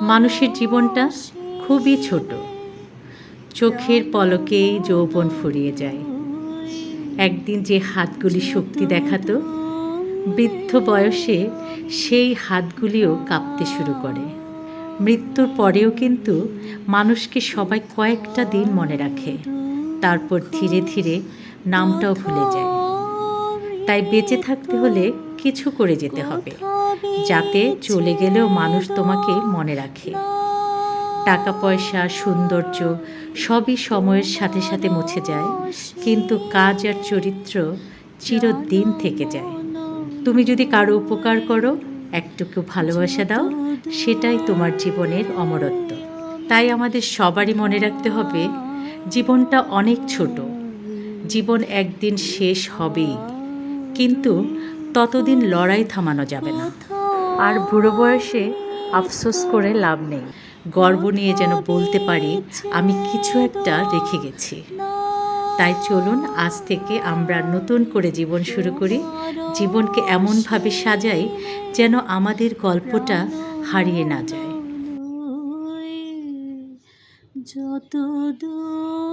মানুষের জীবনটা খুবই ছোট। চোখের পলকেই যৌবন ফুরিয়ে যায়। একদিন যে হাতগুলি শক্তি দেখাতো, বৃদ্ধ বয়সে সেই হাতগুলিও কাঁপতে শুরু করে। মৃত্যুর পরেও কিন্তু মানুষকে সবাই কয়েকটা দিন মনে রাখে। তারপর ধীরে ধীরে নামটাও ভুলে যায়। তাই বেঁচে থাকতে হলে কিছু করে যেতে হবে। যাতে চলে গেলেও মানুষ তোমাকে মনে রাখে। টাকা, পয়সা, সৌন্দর্য সবই সময়ের সাথে সাথে মুছে যায়, কিন্তু কাজ আর চরিত্র চিরদিন থেকে যায়। তুমি যদি কারও উপকার করো, একটুকু ভালোবাসা দাও, সেটাই তোমার জীবনের অমরত্ব। তাই আমাদের সবারই মনে রাখতে হবে, জীবনটা অনেক ছোট। জীবন একদিন শেষ হবেই। কিন্তু ততদিন লড়াই থামানো যাবে না। আর বুড়ো বয়সে আফসোস করে লাভ নেই। গর্ব নিয়ে যেন বলতে পারি, আমি কিছু একটা রেখে গেছি। তাই চলুন, আজ থেকে আমরা নতুন করে জীবন শুরু করি। জীবনকে এমনভাবে সাজাই যেন আমাদের গল্পটা হারিয়ে না যায়। যত দূর